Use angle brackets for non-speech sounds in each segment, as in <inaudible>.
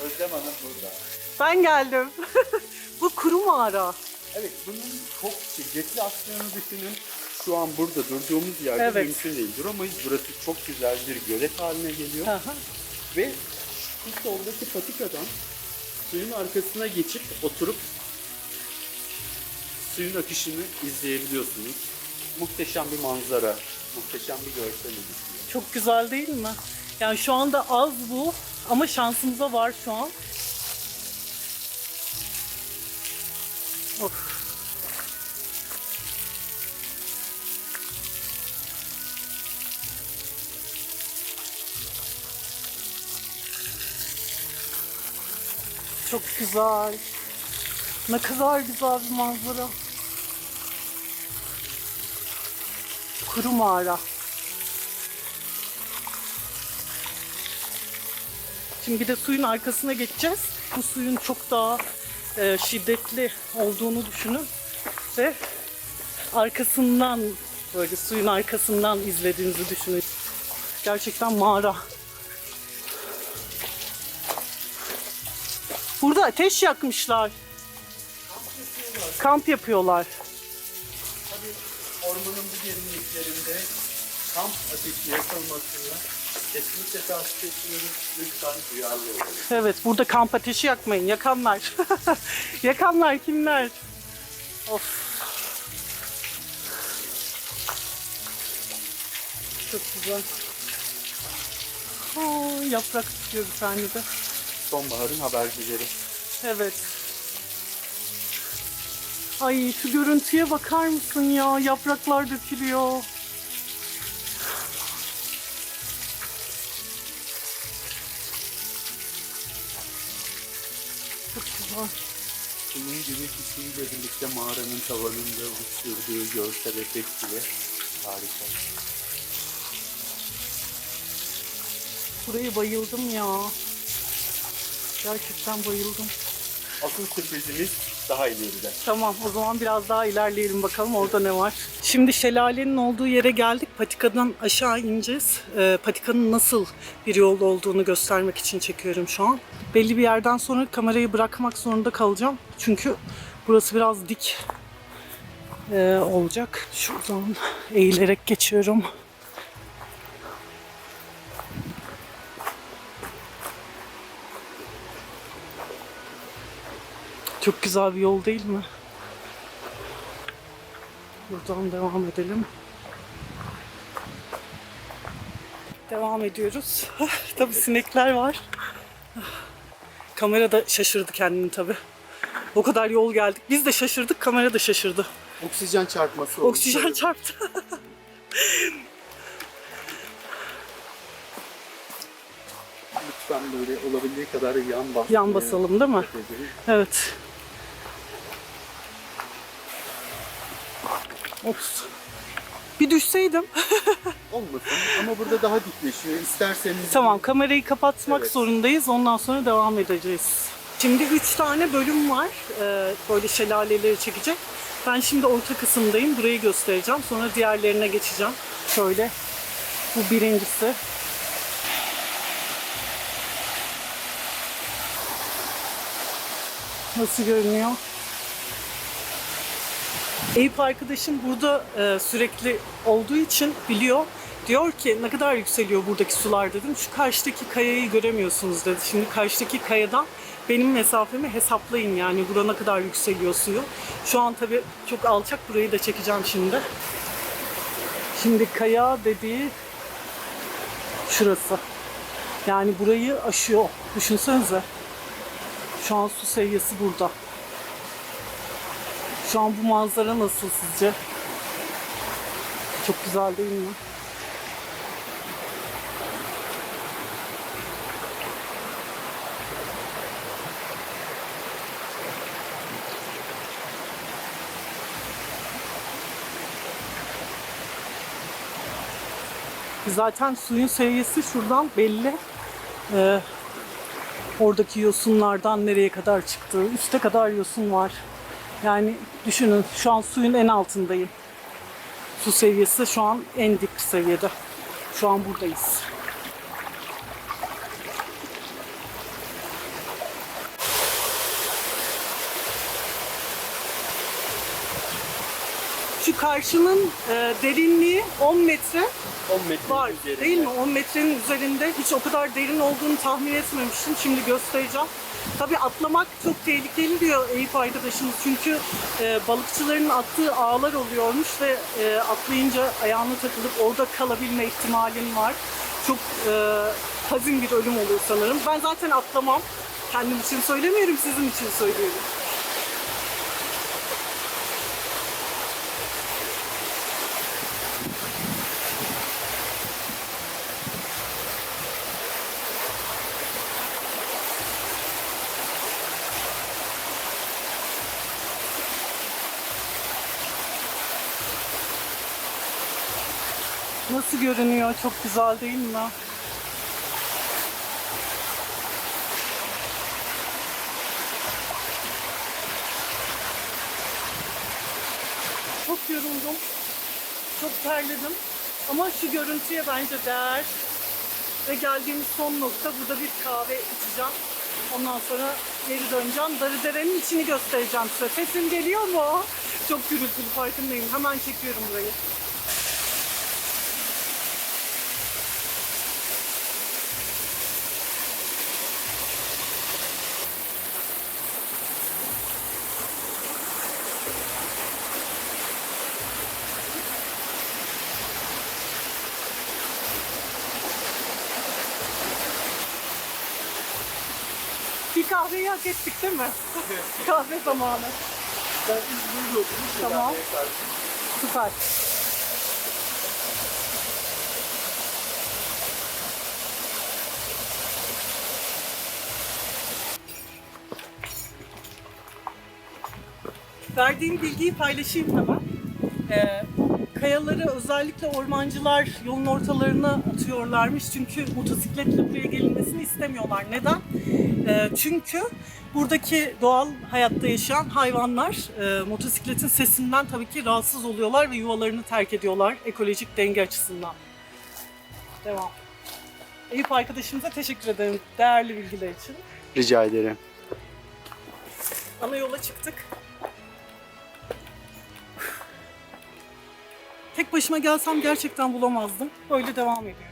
Özlem Hanım burada. Ben geldim. <laughs> Bu kuru mağara. Evet bunun çok şiddetli aksiyonu düşünün. Şu an burada durduğumuz yerde Evet. mümkün değil. Duramayız. Burası çok güzel bir gölet haline geliyor. Aha. Ve şu soldaki patikadan suyun arkasına geçip oturup suyun akışını izleyebiliyorsunuz. Muhteşem bir manzara, muhteşem bir görsel oluşuyor. Çok güzel değil mi? Yani şu anda az bu ama şansımıza var şu an. Of. Çok güzel. Ne kadar güzel bir manzara. Kuru mağara. Şimdi bir de suyun arkasına geçeceğiz. Bu suyun çok daha e, şiddetli olduğunu düşünün ve arkasından böyle suyun arkasından izlediğinizi düşünün. Gerçekten mağara. Burada ateş yakmışlar. Kamp yapıyorlar. Tabii ormanın bu derinliklerinde kamp ateşi yakılmasını kesinlikle tavsiye etmiyoruz. Lütfen duyarlı olalım. Evet, burada kamp ateşi yakmayın. Yakanlar. <laughs> Yakanlar kimler? Of. Çok güzel. Aa, yaprak tutuyor bir tane de. Sonbaharın habercileri. Evet. Ay şu görüntüye bakar mısın ya? Yapraklar dökülüyor. Güneş ışığıyla birlikte mağaranın tavanında oluşturduğu görsel efekt bile harika. Buraya bayıldım ya. Gerçekten bayıldım. Asıl sürprizimiz daha ileride. Tamam o zaman biraz daha ilerleyelim bakalım orada ne var. Şimdi şelalenin olduğu yere geldik. Patikadan aşağı ineceğiz. Ee, patikanın nasıl bir yol olduğunu göstermek için çekiyorum şu an. Belli bir yerden sonra kamerayı bırakmak zorunda kalacağım. Çünkü burası biraz dik ee, olacak. Şuradan eğilerek geçiyorum. Çok güzel bir yol değil mi? Buradan devam edelim. Devam ediyoruz. tabii sinekler var. Kamera da şaşırdı kendini tabii. O kadar yol geldik. Biz de şaşırdık, kamera da şaşırdı. Oksijen çarpması oldu. Oksijen çarptı. Lütfen böyle olabildiği kadar yan bas. Yan basalım değil mi? Evet. Ops. Bir düşseydim. <laughs> Olmasın ama burada daha dikleşiyor. İsterseniz Tamam kamerayı kapatmak Evet. zorundayız. Ondan sonra devam edeceğiz. Şimdi üç tane bölüm var. Ee, böyle şelaleleri çekecek. Ben şimdi orta kısımdayım. Burayı göstereceğim. Sonra diğerlerine geçeceğim. Şöyle. Bu birincisi. Nasıl görünüyor? Eyüp arkadaşım burada e, sürekli olduğu için biliyor. Diyor ki ne kadar yükseliyor buradaki sular dedim. Şu karşıdaki kayayı göremiyorsunuz dedi. Şimdi karşıdaki kayadan benim mesafemi hesaplayın yani bura ne kadar yükseliyor suyu. Şu an tabii çok alçak burayı da çekeceğim şimdi. Şimdi kaya dediği şurası. Yani burayı aşıyor. Düşünsenize. Şu an su seviyesi burada. Şu an bu manzara nasıl sizce? Çok güzel değil mi? Zaten suyun seviyesi şuradan belli. Ee, oradaki yosunlardan nereye kadar çıktığı, üste kadar yosun var. Yani düşünün şu an suyun en altındayım. Su seviyesi şu an en dip seviyede. Şu an buradayız. Şu karşının e, derinliği 10 metre. 10 metre var üzerinde. değil mi? 10 metrenin üzerinde. Hiç o kadar derin olduğunu tahmin etmemiştim. Şimdi göstereceğim. Tabii atlamak çok tehlikeli diyor Eyüp arkadaşımız. Çünkü e, balıkçıların attığı ağlar oluyormuş ve e, atlayınca ayağına takılıp orada kalabilme ihtimalin var. Çok e, hazin bir ölüm olur sanırım. Ben zaten atlamam. Kendim için söylemiyorum, sizin için söylüyorum. Nasıl görünüyor? Çok güzel değil mi? Çok yoruldum. Çok terledim. Ama şu görüntüye bence değer. Ve geldiğimiz son nokta burada bir kahve içeceğim. Ondan sonra geri döneceğim. Darıdere'nin içini göstereceğim size. Sesim geliyor mu? Çok gürültülü farkındayım. Hemen çekiyorum burayı. Kahveyi hak ettik değil mi? Kahve zamanı. Ben İzmir'de okudum. Tamam. Süper. Verdiğim bilgiyi paylaşayım hemen. Ee, kayaları özellikle ormancılar yolun ortalarına atıyorlarmış çünkü motosikletle buraya gelinmesini istemiyorlar. Neden? Ee, çünkü buradaki doğal hayatta yaşayan hayvanlar e, motosikletin sesinden tabii ki rahatsız oluyorlar ve yuvalarını terk ediyorlar ekolojik denge açısından. Devam. Eyüp arkadaşımıza teşekkür ederim değerli bilgiler için. Rica ederim. Ana yola çıktık. Tek başıma gelsem gerçekten bulamazdım. Böyle devam ediyoruz.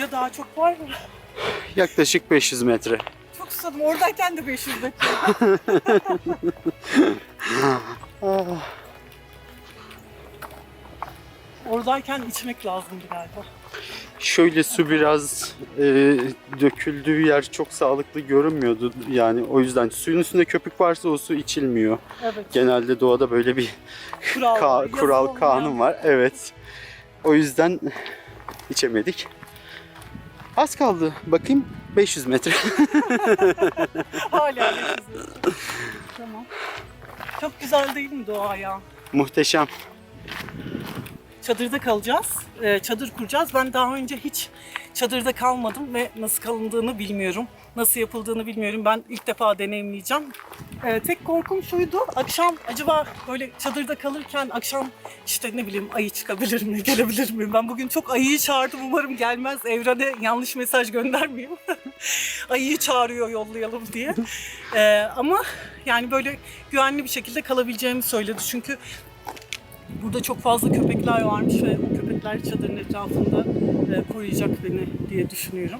Suya daha çok var mı? Yaklaşık 500 metre. Çok susadım. Oradayken de 500 metre. <laughs> Oradayken içmek lazımdı galiba. Şöyle su biraz e, döküldüğü yer çok sağlıklı görünmüyordu. Yani o yüzden suyun üstünde köpük varsa o su içilmiyor. Evet. Genelde doğada böyle bir Kural, ka- kural kanun var. Evet. O yüzden içemedik. Az kaldı. Bakayım 500 metre. <laughs> Hala 500 metre. Tamam. Çok güzel değil mi doğa ya? Muhteşem. Çadırda kalacağız. Ee, çadır kuracağız. Ben daha önce hiç çadırda kalmadım ve nasıl kalındığını bilmiyorum. Nasıl yapıldığını bilmiyorum. Ben ilk defa deneyimleyeceğim. Ee, tek korkum şuydu. Akşam acaba böyle çadırda kalırken akşam işte ne bileyim ayı çıkabilir mi, gelebilir mi? Ben bugün çok ayıyı çağırdım. Umarım gelmez. Evrene yanlış mesaj göndermeyeyim. <laughs> ayıyı çağırıyor yollayalım diye. Ee, ama yani böyle güvenli bir şekilde kalabileceğimi söyledi. Çünkü Burada çok fazla köpekler varmış ve o köpekler çadırın etrafında e, koruyacak beni diye düşünüyorum.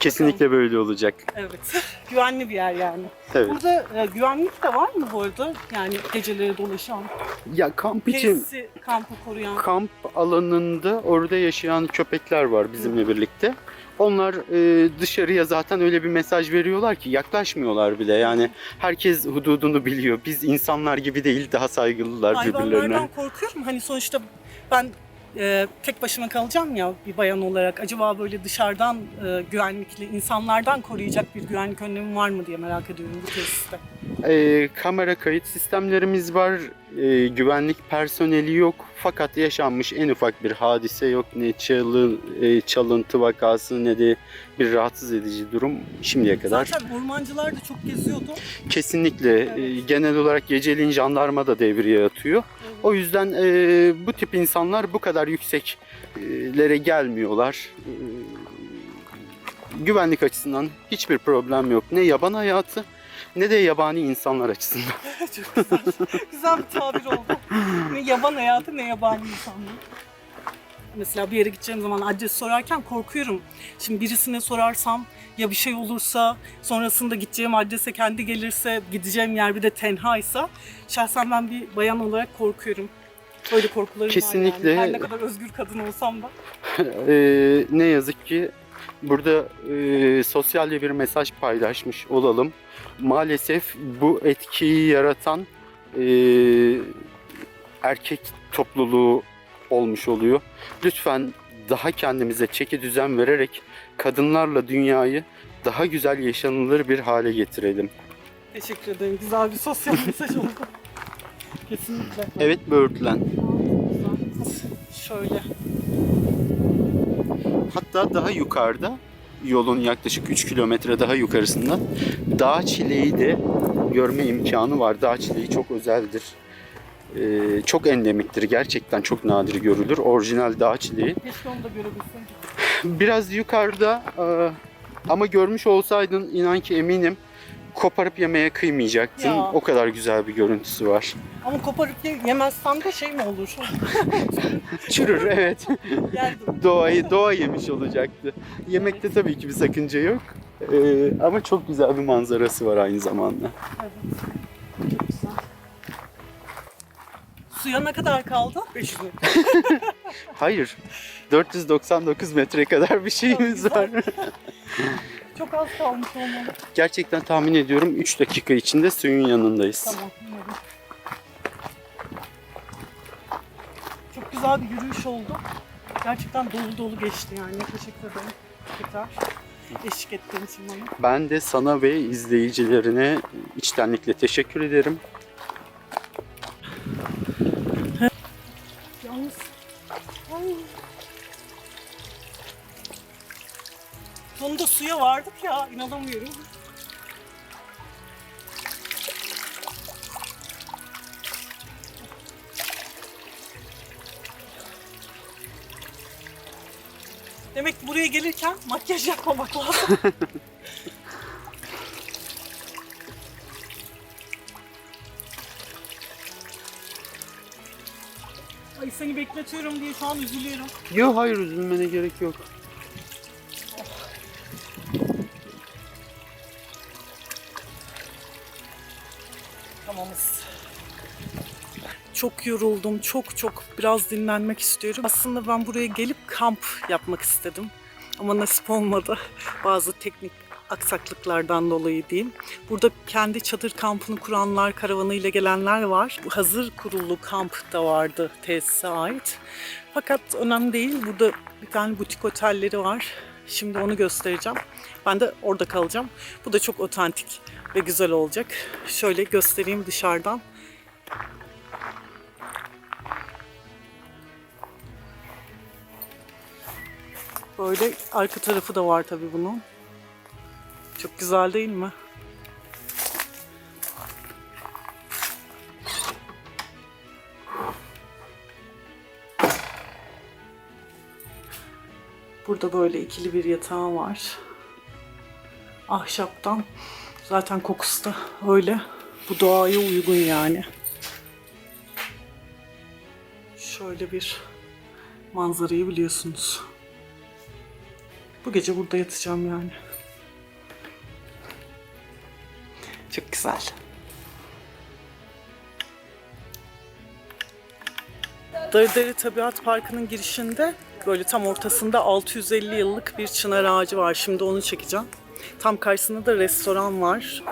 Kesinlikle böyle olacak. Evet. <laughs> Güvenli bir yer yani. Evet. Burada e, güvenlik de var mı bu arada? Yani geceleri dolaşan, Ya kamp için tesisi, kampı koruyan. kamp alanında orada yaşayan köpekler var bizimle birlikte. Onlar e, dışarıya zaten öyle bir mesaj veriyorlar ki yaklaşmıyorlar bile. Yani herkes hududunu biliyor. Biz insanlar gibi değil daha saygılılar birbirlerine. Hayvanlardan korkuyorum. Hani sonuçta ben e, tek başıma kalacağım ya bir bayan olarak. Acaba böyle dışarıdan e, güvenlikli insanlardan koruyacak bir güvenlik önlemi var mı diye merak ediyorum bu tesiste. Ee, kamera kayıt sistemlerimiz var. Ee, güvenlik personeli yok. Fakat yaşanmış en ufak bir hadise yok. Ne çalı, e, çalıntı vakası ne de bir rahatsız edici durum şimdiye kadar. Zaten ormancılar da çok geziyordu. Kesinlikle. Evet. e, genel olarak geceliğin jandarma da devreye atıyor. O yüzden e, bu tip insanlar bu kadar yükseklere gelmiyorlar. E, güvenlik açısından hiçbir problem yok. Ne yaban hayatı ne de yabani insanlar açısından. <laughs> çok güzel. güzel bir tabir oldu. Ne yaban hayatı ne yabani insanlar. Mesela bir yere gideceğim zaman adres sorarken korkuyorum. Şimdi birisine sorarsam ya bir şey olursa sonrasında gideceğim adrese kendi gelirse gideceğim yer bir de tenhaysa şahsen ben bir bayan olarak korkuyorum. Öyle korkularım Kesinlikle. var yani. Her ne kadar özgür kadın olsam da. <laughs> E, ne yazık ki burada e, sosyal bir mesaj paylaşmış olalım. Maalesef bu etkiyi yaratan e, erkek topluluğu olmuş oluyor. Lütfen daha kendimize çeki düzen vererek kadınlarla dünyayı daha güzel yaşanılır bir hale getirelim. Teşekkür ederim. Güzel bir sosyal mesaj oldu. <laughs> Kesinlikle. Evet böğürtlen. Şöyle. Hatta daha yukarıda yolun yaklaşık 3 kilometre daha yukarısında dağ çileği de görme imkanı var. Dağ çileği çok özeldir. Ee, çok endemiktir. Gerçekten çok nadir görülür. Orijinal dağ çileği. Keşke onu da görebilsem. Biraz yukarıda e, ama görmüş olsaydın inan ki eminim koparıp yemeye kıymayacaktın. Ya. O kadar güzel bir görüntüsü var. Ama koparıp ye- yemezsem de şey mi olur? <laughs> Çürür evet. Doğayı doğa yemiş olacaktı. Yemekte tabii ki bir sakınca yok. Ee, ama çok güzel bir manzarası var aynı zamanda. Evet. Çok güzel. Suya ne kadar kaldı? 500 metre. Hayır. 499 metre kadar bir şeyimiz var. <laughs> Çok az kalmış olmalı. Gerçekten tahmin ediyorum 3 dakika içinde suyun yanındayız. Tamam. Çok güzel bir yürüyüş oldu. Gerçekten dolu dolu geçti yani. Teşekkür ederim. Tekrar eşlik ettiğin için bana. Ben de sana ve izleyicilerine içtenlikle teşekkür ederim. Vardık ya. inanamıyorum. Demek ki buraya gelirken makyaj yapmamak lazım. <laughs> Ay seni bekletiyorum diye şu an üzülüyorum. Yok hayır üzülmene gerek yok. Çok yoruldum, çok çok biraz dinlenmek istiyorum. Aslında ben buraya gelip kamp yapmak istedim. Ama nasip olmadı. <laughs> Bazı teknik aksaklıklardan dolayı diyeyim. Burada kendi çadır kampını kuranlar, karavanıyla gelenler var. Hazır kurulu kamp da vardı tesise ait. Fakat önemli değil. Burada bir tane butik otelleri var. Şimdi onu göstereceğim. Ben de orada kalacağım. Bu da çok otantik ve güzel olacak. Şöyle göstereyim dışarıdan. Böyle arka tarafı da var tabii bunun. Çok güzel değil mi? Burada böyle ikili bir yatağı var. Ahşaptan. Zaten kokusu da öyle. Bu doğaya uygun yani. Şöyle bir manzarayı biliyorsunuz. Bu gece burada yatacağım yani. Çok güzel. Darıdere Tabiat Parkı'nın girişinde böyle tam ortasında 650 yıllık bir çınar ağacı var. Şimdi onu çekeceğim. Tam karşısında da restoran var.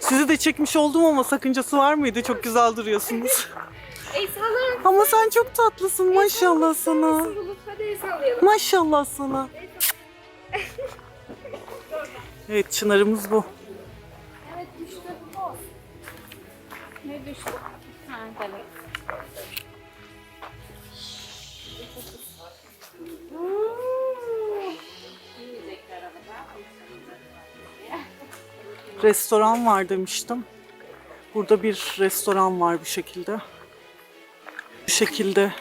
Sizi de çekmiş oldum ama sakıncası var mıydı? Çok güzel duruyorsunuz. Ama sen çok tatlısın maşallah sana. Hadi el sallayalım. Maşallah sana. Evet çınarımız bu. Evet düştü. Of. Ne düştü? Ha. Restoran var demiştim. Burada bir restoran var bu şekilde. Bu şekilde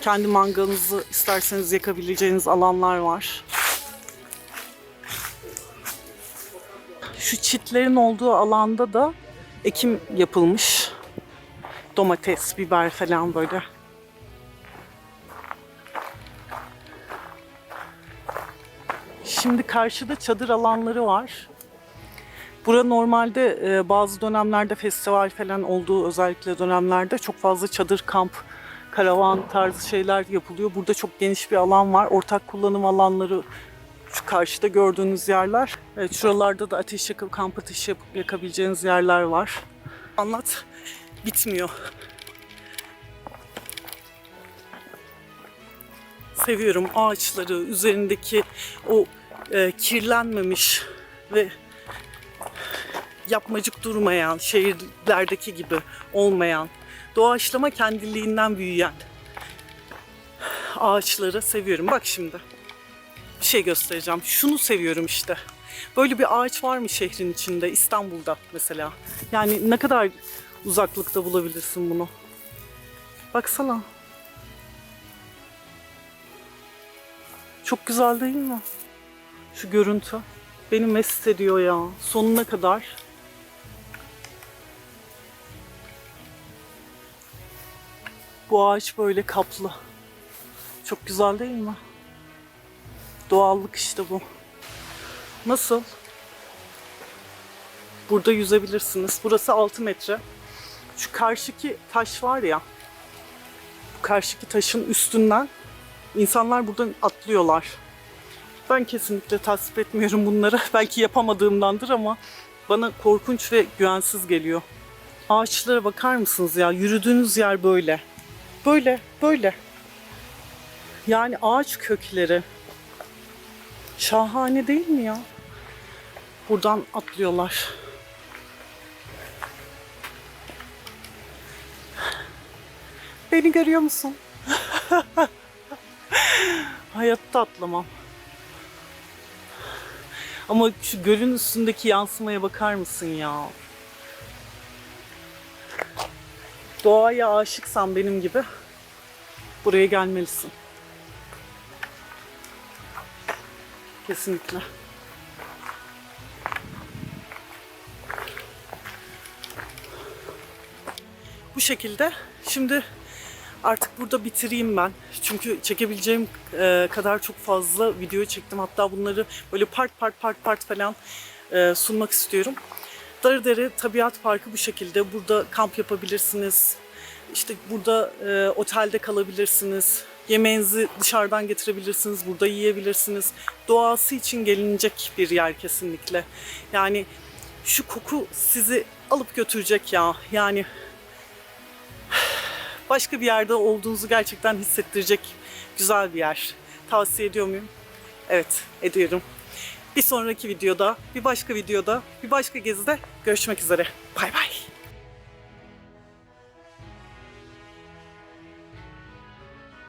kendi mangalınızı isterseniz yakabileceğiniz alanlar var. Şu çitlerin olduğu alanda da ekim yapılmış. Domates, biber falan böyle. Şimdi karşıda çadır alanları var. Bura normalde e, bazı dönemlerde festival falan olduğu özellikle dönemlerde çok fazla çadır kamp, karavan tarzı şeyler yapılıyor. Burada çok geniş bir alan var. Ortak kullanım alanları şu karşıda gördüğünüz yerler. Evet, şuralarda da ateş yakıp kamp ateşi yapıp yakabileceğiniz yerler var. Anlat bitmiyor. Seviyorum ağaçları, üzerindeki o e, kirlenmemiş ve yapmacık durmayan, şehirlerdeki gibi olmayan, doğaçlama kendiliğinden büyüyen ağaçları seviyorum. Bak şimdi bir şey göstereceğim. Şunu seviyorum işte. Böyle bir ağaç var mı şehrin içinde? İstanbul'da mesela. Yani ne kadar uzaklıkta bulabilirsin bunu? Baksana. Çok güzel değil mi? Şu görüntü. Beni mest ediyor ya. Sonuna kadar. Bu ağaç böyle kaplı. Çok güzel değil mi? Doğallık işte bu. Nasıl? Burada yüzebilirsiniz. Burası 6 metre. Şu karşıki taş var ya. Bu karşıki taşın üstünden insanlar buradan atlıyorlar. Ben kesinlikle tasvip etmiyorum bunları. <laughs> Belki yapamadığımdandır ama bana korkunç ve güvensiz geliyor. Ağaçlara bakar mısınız ya? Yürüdüğünüz yer böyle. Böyle, böyle. Yani ağaç kökleri. Şahane değil mi ya? Buradan atlıyorlar. Beni görüyor musun? <laughs> Hayatta atlamam. Ama şu gölün üstündeki yansımaya bakar mısın ya? Doğaya aşıksan benim gibi buraya gelmelisin. Kesinlikle. Bu şekilde. Şimdi artık burada bitireyim ben. Çünkü çekebileceğim e, kadar çok fazla video çektim. Hatta bunları böyle part part part part falan e, sunmak istiyorum. Darıdere Tabiat Parkı bu şekilde. Burada kamp yapabilirsiniz. İşte burada e, otelde kalabilirsiniz. Yemeğinizi dışarıdan getirebilirsiniz. Burada yiyebilirsiniz. Doğası için gelinecek bir yer kesinlikle. Yani şu koku sizi alıp götürecek ya. Yani başka bir yerde olduğunuzu gerçekten hissettirecek güzel bir yer. Tavsiye ediyor muyum? Evet, ediyorum. Bir sonraki videoda, bir başka videoda, bir başka gezide görüşmek üzere. Bay bay.